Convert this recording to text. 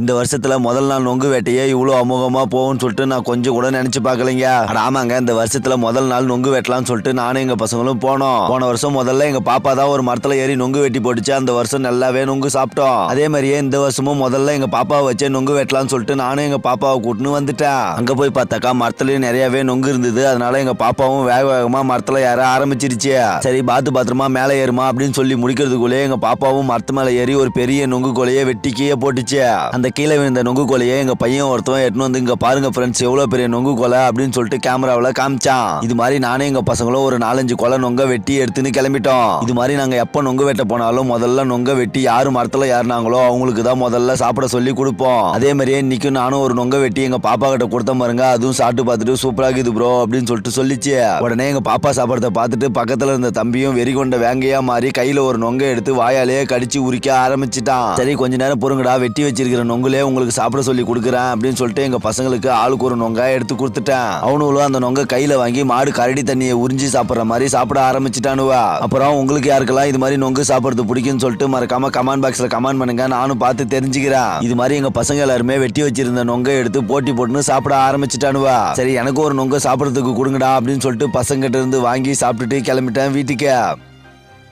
இந்த வருஷத்துல முதல் நாள் நொங்கு வேட்டையே இவ்வளோ அமோகமா போகும்னு சொல்லிட்டு நான் கொஞ்சம் கூட நினைச்சு பார்க்கலைங்க. ஆமாங்க இந்த வருஷத்துல முதல் நாள் நொங்கு வெட்டலாம்னு சொல்லிட்டு நானும் எங்க பசங்களும் போனோம். போன வருஷம் முதல்ல எங்க பாப்பா தான் ஒரு மரத்துல ஏறி நொங்கு வெட்டி போட்டுச்சு. அந்த வருஷம் நல்லாவே நொங்கு சாப்பிட்டோம். அதே மாதிரியே இந்த வருஷமும் முதல்ல எங்க பாப்பாவை வச்சே நொங்கு வெட்டலாம்னு சொல்லிட்டு நானும் எங்க பாப்பாவை கூட்டின்னு வந்துட்டேன். அங்க போய் பார்த்தாக்கா மரத்துலயும் நிறையவே நொங்கு இருந்தது. அதனால எங்க பாப்பாவும் வேக வேகமா மரத்துல ஏற ஆரம்பிச்சிருச்சு. சரி பாத்து பாத்திரமா மேலே ஏறுமா அப்படின்னு சொல்லி முடிக்கிறதுக்குள்ளே எங்க பாப்பாவும் மரத்து மேல ஏறி ஒரு பெரிய நொங்கு கொலையை வெட்டி கீழே போட்டுச்சு அந்த கீழே விழுந்த நொங்கு கோலையை எங்கள் பையன் ஒருத்தவன் எடுத்துன்னு வந்து இங்கே பாருங்க ஃப்ரெண்ட்ஸ் எவ்வளோ பெரிய நொங்கு கொலை? அப்படின்னு சொல்லிட்டு கேமராவில் காமிச்சான். இது மாதிரி நானே எங்கள் பசங்களும் ஒரு நாலஞ்சு கொலை நொங்க வெட்டி எடுத்துன்னு கிளம்பிட்டோம். இது மாதிரி நாங்கள் எப்போ நொங்கு வெட்ட போனாலும் முதல்ல நொங்க வெட்டி யார் மரத்தில் ஏறினாங்களோ அவங்களுக்கு தான் முதல்ல சாப்பிட சொல்லி கொடுப்போம். அதே மாதிரியே இன்னைக்கும் நானும் ஒரு நொங்க வெட்டி எங்க பாப்பா கிட்ட கொடுத்த பாருங்க அதுவும் சாப்பிட்டு பார்த்துட்டு சூப்பரா இருக்குது ப்ரோ அப்படின்னு சொல்லிட்டு சொல்லிச்சு. உடனே எங்க பாப்பா சாப்பிட்றத பார்த்துட்டு பக்கத்துல இருந்த தம்பியும் வெறி கொண்ட வேங்கையா மாறி கையில ஒரு நொங்க எடுத்து வாயாலேயே கடிச்சு உரிக்க ஆரம்பிச்சிட்டான். சரி கொஞ்ச நேரம் பொறுங்கடா வெட்டி வச்சிருக்கிற நொங்குலே உங்களுக்கு சாப்பிட சொல்லி கொடுக்குறேன் அப்படின்னு சொல்லிட்டு எங்கள் பசங்களுக்கு ஆளுக்கு ஒரு நொங்கா எடுத்து கொடுத்துட்டேன். அவனுங்களும் அந்த நொங்க கையில் வாங்கி மாடு கரடி தண்ணியை உறிஞ்சி சாப்பிட்ற மாதிரி சாப்பிட ஆரம்பிச்சிட்டானுவா. அப்புறம் உங்களுக்கு யாருக்கெல்லாம் இது மாதிரி நொங்கு சாப்பிட்றது பிடிக்கும்னு சொல்லிட்டு மறக்காம கமெண்ட் பாக்ஸில் கமெண்ட் பண்ணுங்க. நானும் பார்த்து தெரிஞ்சுக்கிறேன். இது மாதிரி எங்கள் பசங்க எல்லாருமே வெட்டி வச்சிருந்த நொங்க எடுத்து போட்டி போட்டுன்னு சாப்பிட ஆரம்பிச்சிட்டானுவா. சரி எனக்கு ஒரு நொங்க சாப்பிட்றதுக்கு கொடுங்கடா அப்படின்னு சொல்லிட்டு பசங்கிட்ட இருந்து வாங்கி சாப்பிட்டுட்டு கிளம்பிட்டேன் வீட்டுக்கு.